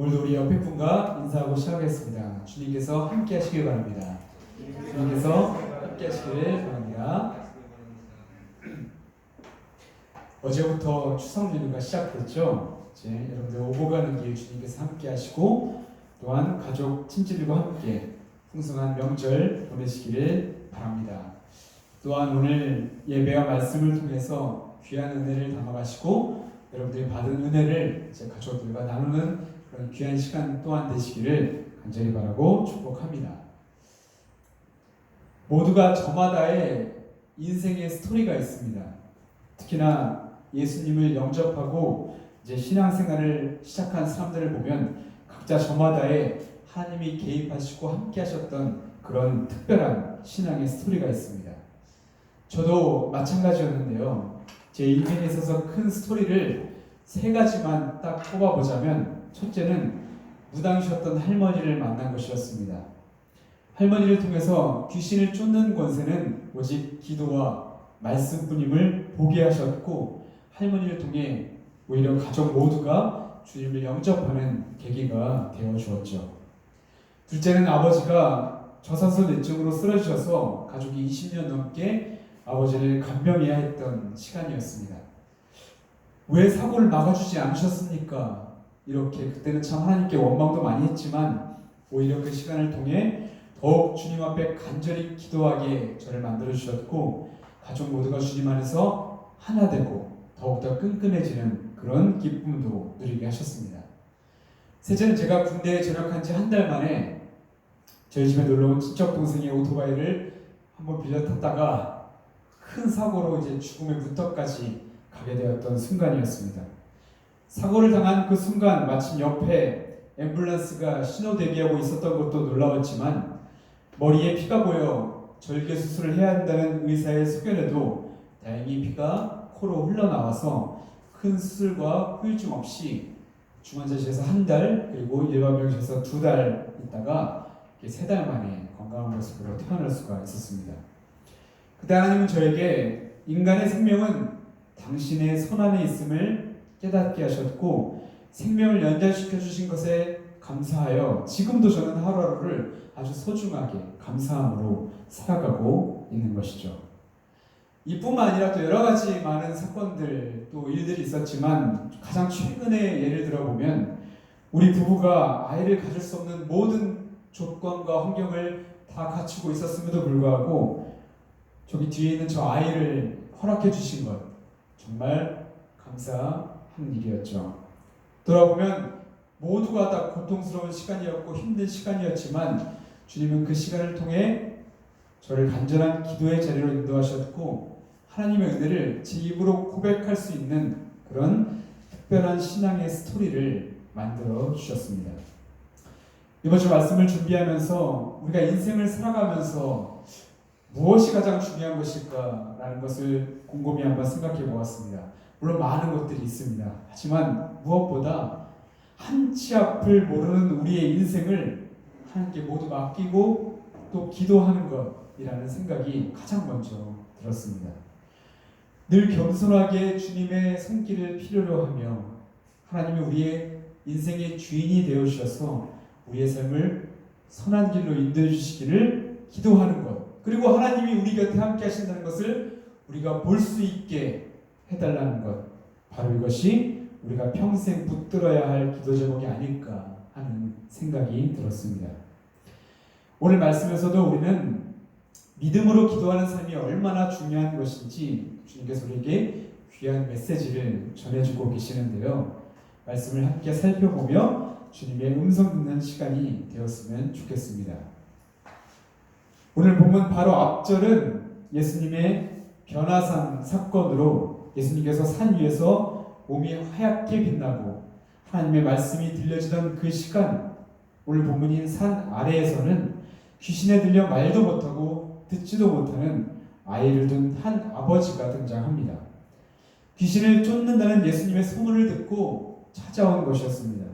오늘도 우리 옆에 분과 인사하고 시작하겠습니다. 주님께서 함께 하시길 바랍니다. 주님께서 함께 하시기를 바랍니다. 어제부터 추석 연휴가 시작됐죠. 이제 여러분들 오고 가는 길 주님께서 함께 하시고 또한 가족 친지들과 함께 풍성한 명절 보내시기를 바랍니다. 또한 오늘 예배와 말씀을 통해서 귀한 은혜를 담아가시고 여러분들이 받은 은혜를 이제 가족들과 나누는 그런 귀한 시간 또한 되시기를 간절히 바라고 축복합니다. 모두가 저마다의 인생의 스토리가 있습니다. 특히나 예수님을 영접하고 이제 신앙생활을 시작한 사람들을 보면 각자 저마다의 하나님이 개입하시고 함께 하셨던 그런 특별한 신앙의 스토리가 있습니다. 저도 마찬가지였는데요. 제 인생에 있어서 큰 스토리를 세 가지만 딱 꼽아보자면 첫째는 무당이셨던 할머니를 만난 것이었습니다. 할머니를 통해서 귀신을 쫓는 권세는 오직 기도와 말씀뿐임을 보게 하셨고 할머니를 통해 오히려 가족 모두가 주님을 영접하는 계기가 되어 주었죠. 둘째는 아버지가 저산소뇌증으로 쓰러지셔서 가족이 20년 넘게 아버지를 간병해야 했던 시간이었습니다. 왜 사고를 막아주지 않으셨습니까? 이렇게 그때는 참 하나님께 원망도 많이 했지만 오히려 그 시간을 통해 더욱 주님 앞에 간절히 기도하게 저를 만들어 주셨고 가족 모두가 주님 안에서 하나 되고 더욱더 끈끈해지는 그런 기쁨도 누리게 하셨습니다. 셋째는 제가 군대에 전역한 지 한 달 만에 저희 집에 놀러 온 친척 동생의 오토바이를 한번 빌려 탔다가 큰 사고로 이제 죽음의 문턱까지 가게 되었던 순간이었습니다. 사고를 당한 그 순간 마침 옆에 앰뷸런스가 신호 대기하고 있었던 것도 놀라웠지만 머리에 피가 보여 절개 수술을 해야 한다는 의사의 소견에도 다행히 피가 코로 흘러나와서 큰 수술과 후유증 없이 중환자실에서 한 달 그리고 일반 병실에서 두 달 있다가 세 달 만에 건강한 모습으로 태어날 수가 있었습니다. 그때 하나님은 저에게 인간의 생명은 당신의 손 안에 있음을 깨닫게 하셨고 생명을 연장시켜 주신 것에 감사하여 지금도 저는 하루하루를 아주 소중하게 감사함으로 살아가고 있는 것이죠. 이뿐만 아니라 또 여러 가지 많은 사건들 또 일들이 있었지만 가장 최근에 예를 들어 보면 우리 부부가 아이를 가질 수 없는 모든 조건과 환경을 다 갖추고 있었음에도 불구하고 저기 뒤에 있는 저 아이를 허락해 주신 것 정말 감사 한 일이었죠. 돌아보면 모두가 다 고통스러운 시간이었고 힘든 시간이었지만 주님은 그 시간을 통해 저를 간절한 기도의 자리로 인도하셨고 하나님의 은혜를 제 입으로 고백할 수 있는 그런 특별한 신앙의 스토리를 만들어 주셨습니다. 이번 주 말씀을 준비하면서 우리가 인생을 살아가면서 무엇이 가장 중요한 것일까라는 것을 곰곰이 한번 생각해 보았습니다. 물론 많은 것들이 있습니다. 하지만 무엇보다 한 치 앞을 모르는 우리의 인생을 하나님께 모두 맡기고 또 기도하는 것이라는 생각이 가장 먼저 들었습니다. 늘 겸손하게 주님의 손길을 필요로 하며 하나님이 우리의 인생의 주인이 되어 주셔서 우리의 삶을 선한 길로 인도해 주시기를 기도하는 것. 그리고 하나님이 우리 곁에 함께 하신다는 것을 우리가 볼 수 있게 해달라는 것. 바로 이것이 우리가 평생 붙들어야 할 기도 제목이 아닐까 하는 생각이 들었습니다. 오늘 말씀에서도 우리는 믿음으로 기도하는 삶이 얼마나 중요한 것인지 주님께서 우리에게 귀한 메시지를 전해주고 계시는데요. 말씀을 함께 살펴보며 주님의 음성 듣는 시간이 되었으면 좋겠습니다. 오늘 보면 바로 앞절은 예수님의 변화산 사건으로 예수님께서 산 위에서 몸이 하얗게 빛나고 하나님의 말씀이 들려지던 그 시간 오늘 본문인 산 아래에서는 귀신에 들려 말도 못하고 듣지도 못하는 아이를 둔 한 아버지가 등장합니다. 귀신을 쫓는다는 예수님의 소문을 듣고 찾아온 것이었습니다.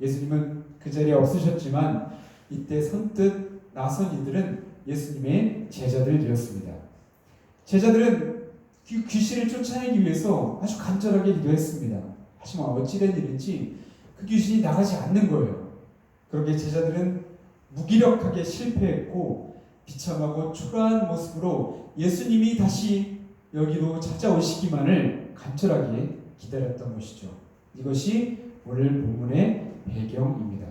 예수님은 그 자리에 없으셨지만 이때 선뜻 나선 이들은 예수님의 제자들이었습니다. 제자들은 귀, 신을 쫓아내기 위해서 아주 간절하게 기도했습니다. 하지만 어찌된 일인지 그 귀신이 나가지 않는 거예요. 그렇게 제자들은 무기력하게 실패했고 비참하고 초라한 모습으로 예수님이 다시 여기로 찾아오시기만을 간절하게 기다렸던 것이죠. 이것이 오늘 본문의 배경입니다.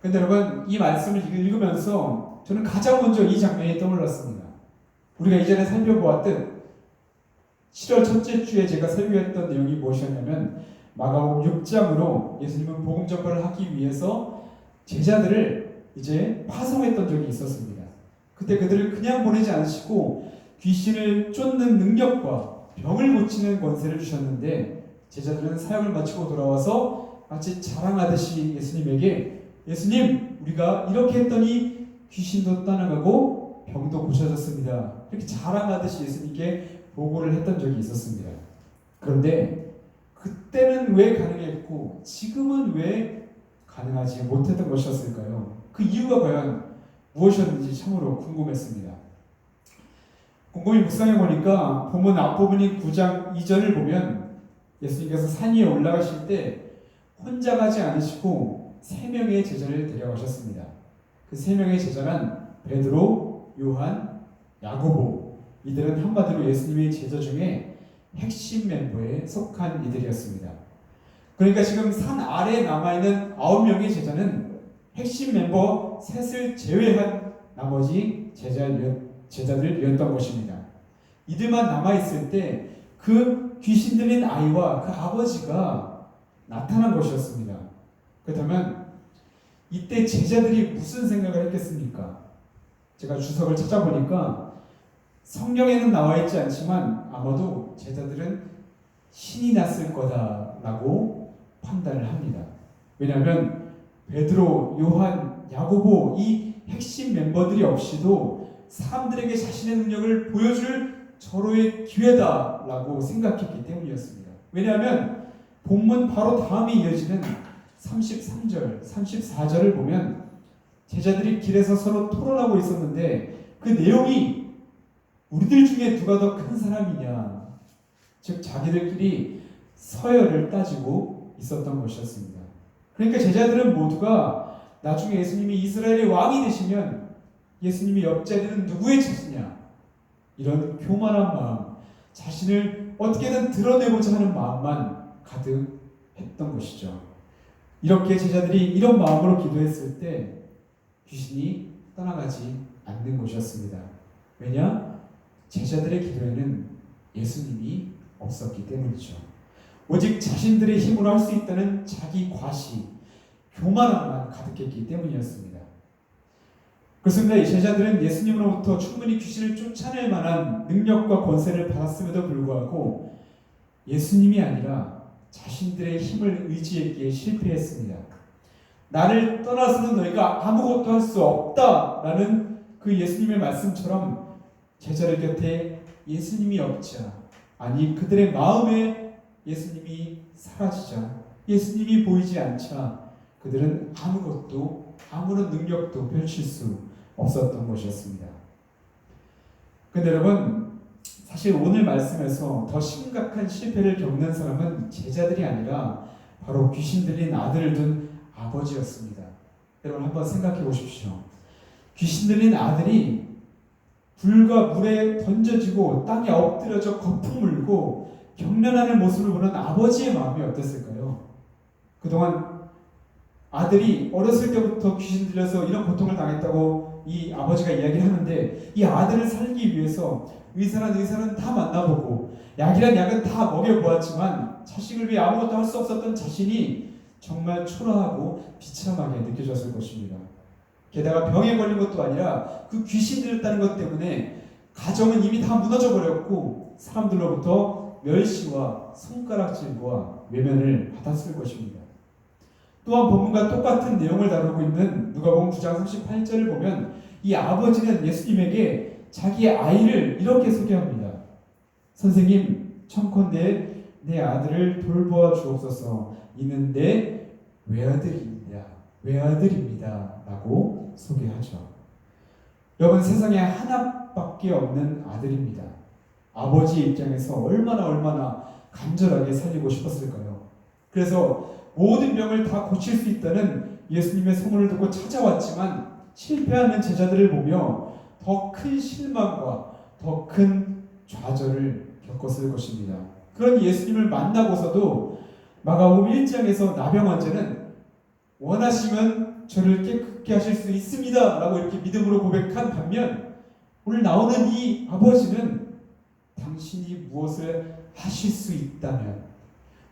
근데 여러분 이 말씀을 읽으면서 저는 가장 먼저 이 장면이 떠올랐습니다. 우리가 이전에 살펴보았듯 7월 첫째 주에 제가 설교했던 내용이 무엇이었냐면 마가복음 6장으로 예수님은 복음 전파를 하기 위해서 제자들을 이제 파송했던 적이 있었습니다. 그때 그들을 그냥 보내지 않으시고 귀신을 쫓는 능력과 병을 고치는 권세를 주셨는데 제자들은 사역을 마치고 돌아와서 마치 자랑하듯이 예수님에게 예수님 우리가 이렇게 했더니 귀신도 떠나가고 병도 고쳐졌습니다. 이렇게 자랑하듯이 예수님께 보고를 했던 적이 있었습니다. 그런데 그때는 왜 가능했고 지금은 왜 가능하지 못했던 것이었을까요? 그 이유가 과연 무엇이었는지 참으로 궁금했습니다. 곰곰이 묵상해 보니까 본문 앞부분인 9장 2절을 보면 예수님께서 산 위에 올라가실 때 혼자 가지 않으시고 세 명의 제자를 데려가셨습니다. 그 세 명의 제자는 베드로, 요한, 야고보 이들은 한마디로 예수님의 제자 중에 핵심 멤버에 속한 이들이었습니다. 그러니까 지금 산 아래에 남아있는 아홉 명의 제자는 핵심 멤버 셋을 제외한 나머지 제자, 제자들이었던 것입니다. 이들만 남아있을 때 그 귀신 들린 아이와 그 아버지가 나타난 것이었습니다. 그렇다면 이때 제자들이 무슨 생각을 했겠습니까? 제가 주석을 찾아보니까 성경에는 나와 있지 않지만 아마도 제자들은 신이 났을 거다라고 판단을 합니다. 왜냐하면 베드로, 요한, 야고보 이 핵심 멤버들이 없이도 사람들에게 자신의 능력을 보여줄 절호의 기회다라고 생각했기 때문이었습니다. 왜냐하면 본문 바로 다음에 이어지는 33절, 34절을 보면 제자들이 길에서 서로 토론하고 있었는데 그 내용이 우리들 중에 누가 더 큰 사람이냐, 즉 자기들끼리 서열을 따지고 있었던 것이었습니다. 그러니까 제자들은 모두가 나중에 예수님이 이스라엘의 왕이 되시면 예수님이 옆자리는 누구의 차지냐 이런 교만한 마음, 자신을 어떻게든 드러내고자 하는 마음만 가득했던 것이죠. 이렇게 제자들이 이런 마음으로 기도했을 때 귀신이 떠나가지 않는 것이었습니다. 왜냐? 제자들의 기도에는 예수님이 없었기 때문이죠. 오직 자신들의 힘으로 할 수 있다는 자기 과시, 교만함만 가득했기 때문이었습니다. 그렇습니다. 이 제자들은 예수님으로부터 충분히 귀신을 쫓아낼 만한 능력과 권세를 받았음에도 불구하고 예수님이 아니라 자신들의 힘을 의지했기에 실패했습니다. 나를 떠나서는 너희가 아무것도 할 수 없다라는 그 예수님의 말씀처럼 제자들 곁에 예수님이 없자 아니 그들의 마음에 예수님이 사라지자 예수님이 보이지 않자 그들은 아무것도 아무런 능력도 펼칠 수 없었던 것이었습니다. 근데 여러분 사실 오늘 말씀에서 더 심각한 실패를 겪는 사람은 제자들이 아니라 바로 귀신 들린 아들을 둔 아버지였습니다. 여러분 한번 생각해 보십시오. 귀신 들린 아들이 불과 물에 던져지고 땅에 엎드려져 거품 물고 경련하는 모습을 보는 아버지의 마음이 어땠을까요? 그동안 아들이 어렸을 때부터 귀신 들려서 이런 고통을 당했다고 이 아버지가 이야기를 하는데 이 아들을 살기 위해서 의사는 의사는 다 만나보고 약이란 약은 다 먹여보았지만 자식을 위해 아무것도 할 수 없었던 자신이 정말 초라하고 비참하게 느껴졌을 것입니다. 게다가 병에 걸린 것도 아니라 그 귀신 들렸다는 것 때문에 가정은 이미 다 무너져 버렸고 사람들로부터 멸시와 손가락질과 외면을 받았을 것입니다. 또한 본문과 똑같은 내용을 다루고 있는 누가복음 9장 38절을 보면 이 아버지는 예수님에게 자기 아이를 이렇게 소개합니다. 선생님, 청컨대 내 아들을 돌보아 주옵소서. 이는 내 외아들입니다. 외아들입니다. 라고 소개하죠. 여러분 세상에 하나밖에 없는 아들입니다. 아버지 입장에서 얼마나 얼마나 간절하게 살리고 싶었을까요? 그래서 모든 병을 다 고칠 수 있다는 예수님의 소문을 듣고 찾아왔지만 실패하는 제자들을 보며 더 큰 실망과 더 큰 좌절을 겪었을 것입니다. 그런 예수님을 만나고서도 마가복음 1장에서 나병 환자는 원하시면 저를 깨끗게 하실 수 있습니다. 라고 이렇게 믿음으로 고백한 반면 오늘 나오는 이 아버지는 당신이 무엇을 하실 수 있다면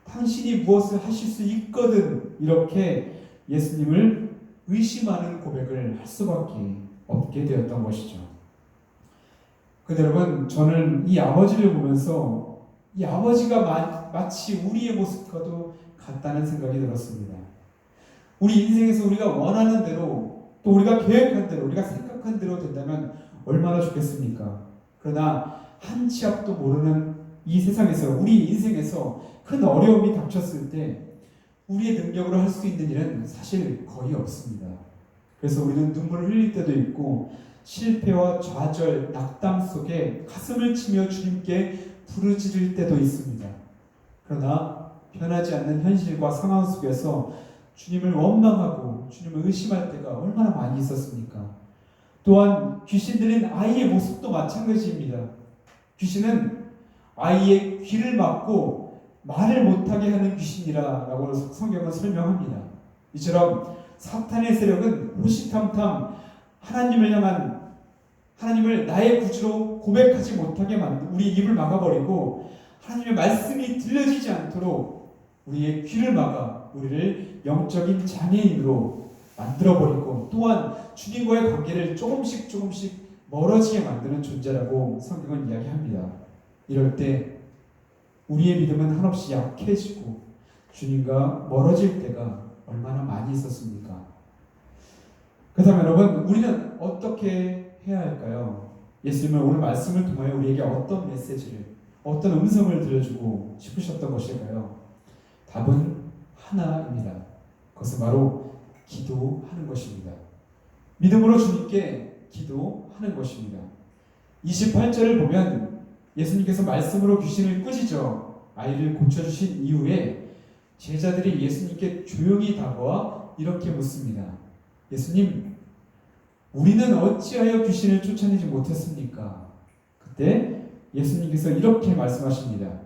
당신이 무엇을 하실 수 있거든 이렇게 예수님을 의심하는 고백을 할 수밖에 없게 되었던 것이죠. 근데 여러분 저는 이 아버지를 보면서 이 아버지가 마, 마치 우리의 모습과도 같다는 생각이 들었습니다. 우리 인생에서 우리가 원하는 대로 또 우리가 계획한 대로 우리가 생각한 대로 된다면 얼마나 좋겠습니까? 그러나 한 치 앞도 모르는 이 세상에서 우리 인생에서 큰 어려움이 닥쳤을 때 우리의 능력으로 할 수 있는 일은 사실 거의 없습니다. 그래서 우리는 눈물을 흘릴 때도 있고 실패와 좌절, 낙담 속에 가슴을 치며 주님께 부르짖을 때도 있습니다. 그러나 변하지 않는 현실과 상황 속에서 주님을 원망하고 주님을 의심할 때가 얼마나 많이 있었습니까? 또한 귀신 들린 아이의 모습도 마찬가지입니다. 귀신은 아이의 귀를 막고 말을 못하게 하는 귀신이라고 성경은 설명합니다. 이처럼 사탄의 세력은 호시탐탐 하나님을 향한 하나님을 나의 구주로 고백하지 못하게 만든 우리 입을 막아버리고 하나님의 말씀이 들려지지 않도록 우리의 귀를 막아 우리를 영적인 장애인으로 만들어버리고 또한 주님과의 관계를 조금씩 조금씩 멀어지게 만드는 존재라고 성경은 이야기합니다. 이럴 때 우리의 믿음은 한없이 약해지고 주님과 멀어질 때가 얼마나 많이 있었습니까? 그렇다면 여러분 우리는 어떻게 해야 할까요? 예수님은 오늘 말씀을 통하여 우리에게 어떤 메시지를 어떤 음성을 들려주고 싶으셨던 것일까요? 답은 하나입니다. 그것은 바로 기도하는 것입니다. 믿음으로 주님께 기도하는 것입니다. 28절을 보면 예수님께서 말씀으로 귀신을 꾸짖어 아이를 고쳐주신 이후에 제자들이 예수님께 조용히 다가와 이렇게 묻습니다. 예수님, 우리는 어찌하여 귀신을 쫓아내지 못했습니까? 그때 예수님께서 이렇게 말씀하십니다.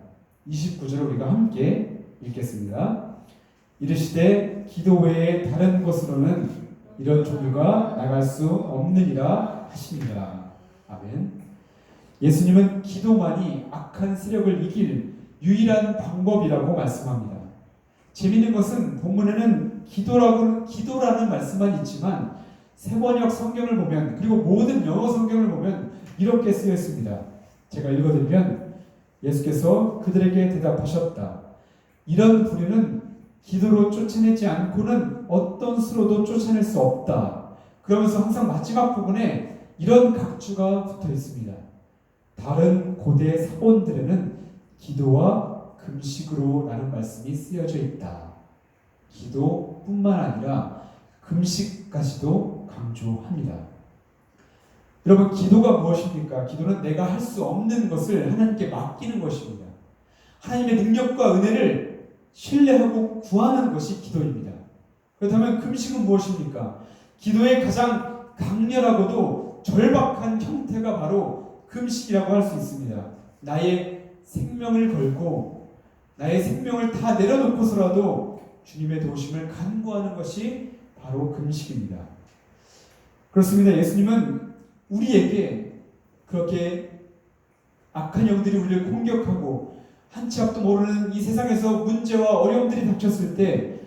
29절 우리가 함께 읽겠습니다. 이르시되 기도 외에 다른 곳으로는 이런 종류가 나갈 수 없느니라 하십니다. 아멘. 예수님은 기도만이 악한 세력을 이길 유일한 방법이라고 말씀합니다. 재미있는 것은 본문에는 기도라고 기도라는 말씀만 있지만 세번역 성경을 보면 그리고 모든 영어 성경을 보면 이렇게 쓰여 있습니다. 제가 읽어드리면 예수께서 그들에게 대답하셨다. 이런 부류는 기도로 쫓아내지 않고는 어떤 수로도 쫓아낼 수 없다. 그러면서 항상 마지막 부분에 이런 각주가 붙어 있습니다. 다른 고대 사본들에는 기도와 금식으로 라는 말씀이 쓰여져 있다. 기도뿐만 아니라 금식까지도 강조합니다. 여러분, 기도가 무엇입니까? 기도는 내가 할 수 없는 것을 하나님께 맡기는 것입니다. 하나님의 능력과 은혜를 신뢰하고 구하는 것이 기도입니다. 그렇다면 금식은 무엇입니까? 기도의 가장 강렬하고도 절박한 형태가 바로 금식이라고 할 수 있습니다. 나의 생명을 걸고 나의 생명을 다 내려놓고서라도 주님의 도우심을 간구하는 것이 바로 금식입니다. 그렇습니다. 예수님은 우리에게 그렇게 악한 영들이 우리를 공격하고 한치 앞도 모르는 이 세상에서 문제와 어려움들이 닥쳤을 때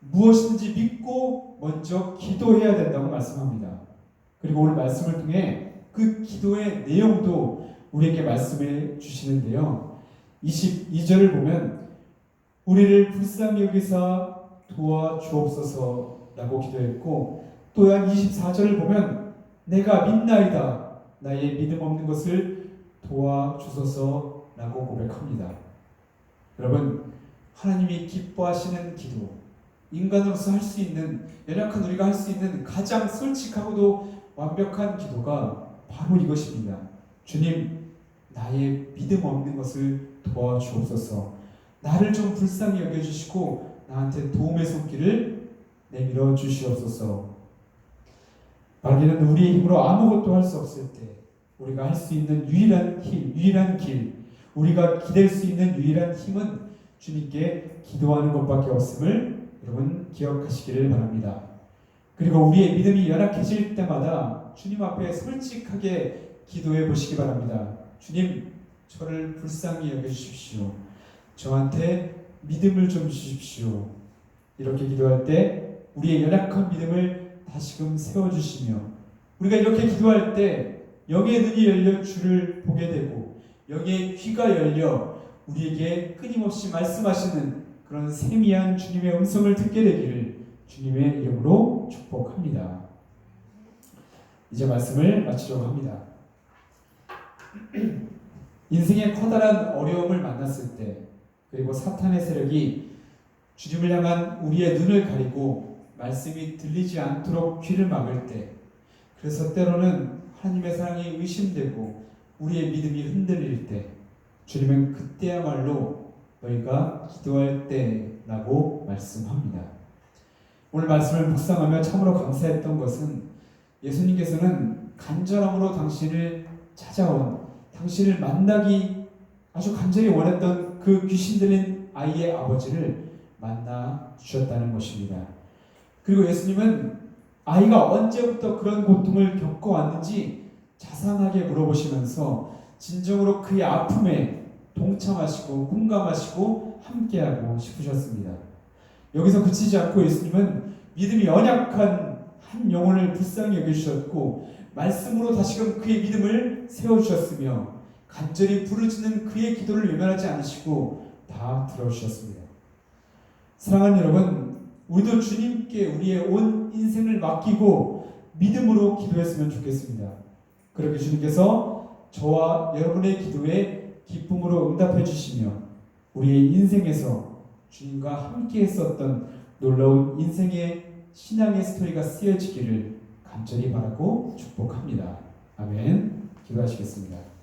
무엇인지 믿고 먼저 기도해야 된다고 말씀합니다. 그리고 오늘 말씀을 통해 그 기도의 내용도 우리에게 말씀해 주시는데요. 22절을 보면 우리를 불쌍히 여기사 도와 주옵소서라고 기도했고 또한 24절을 보면 내가 믿나이다 나의 믿음 없는 것을 도와 주소서라고 고백합니다. 여러분 하나님이 기뻐하시는 기도 인간으로서 할 수 있는 연약한 우리가 할 수 있는 가장 솔직하고도 완벽한 기도가 바로 이것입니다. 주님 나의 믿음 없는 것을 도와주옵소서 나를 좀 불쌍히 여겨주시고 나한테 도움의 손길을 내밀어 주시옵소서. 마귀는 우리의 힘으로 아무것도 할 수 없을 때 우리가 할 수 있는 유일한 힘, 유일한 길, 우리가 기댈 수 있는 유일한 힘은 주님께 기도하는 것밖에 없음을 여러분 기억하시기를 바랍니다. 그리고 우리의 믿음이 연약해질 때마다 주님 앞에 솔직하게 기도해 보시기 바랍니다. 주님, 저를 불쌍히 여겨 주십시오. 저한테 믿음을 좀 주십시오. 이렇게 기도할 때 우리의 연약한 믿음을 다시금 세워 주시며 우리가 이렇게 기도할 때 영의 눈이 열려 주를 보게 되고 영의 귀가 열려 우리에게 끊임없이 말씀하시는 그런 세미한 주님의 음성을 듣게 되기를 주님의 이름으로 축복합니다. 이제 말씀을 마치려고 합니다. 인생의 커다란 어려움을 만났을 때 그리고 사탄의 세력이 주님을 향한 우리의 눈을 가리고 말씀이 들리지 않도록 귀를 막을 때 그래서 때로는 하나님의 사랑이 의심되고 우리의 믿음이 흔들릴 때 주님은 그때야말로 너희가 기도할 때라고 말씀합니다. 오늘 말씀을 묵상하며 참으로 감사했던 것은 예수님께서는 간절함으로 당신을 찾아온 당신을 만나기 아주 간절히 원했던 그 귀신 들린 아이의 아버지를 만나 주셨다는 것입니다. 그리고 예수님은 아이가 언제부터 그런 고통을 겪어왔는지 자상하게 물어보시면서 진정으로 그의 아픔에 동참하시고 공감하시고 함께하고 싶으셨습니다. 여기서 그치지 않고 예수님은 믿음이 연약한 한 영혼을 불쌍히 여겨주셨고 말씀으로 다시금 그의 믿음을 세워주셨으며 간절히 부르짖는 그의 기도를 외면하지 않으시고 다 들어주셨습니다. 사랑하는 여러분, 우리도 주님께 우리의 온 인생을 맡기고 믿음으로 기도했으면 좋겠습니다. 그렇게 주님께서 저와 여러분의 기도에 기쁨으로 응답해 주시며 우리의 인생에서 주님과 함께 했었던 놀라운 인생의 신앙의 스토리가 쓰여지기를 간절히 바라고 축복합니다. 아멘. 기도하시겠습니다.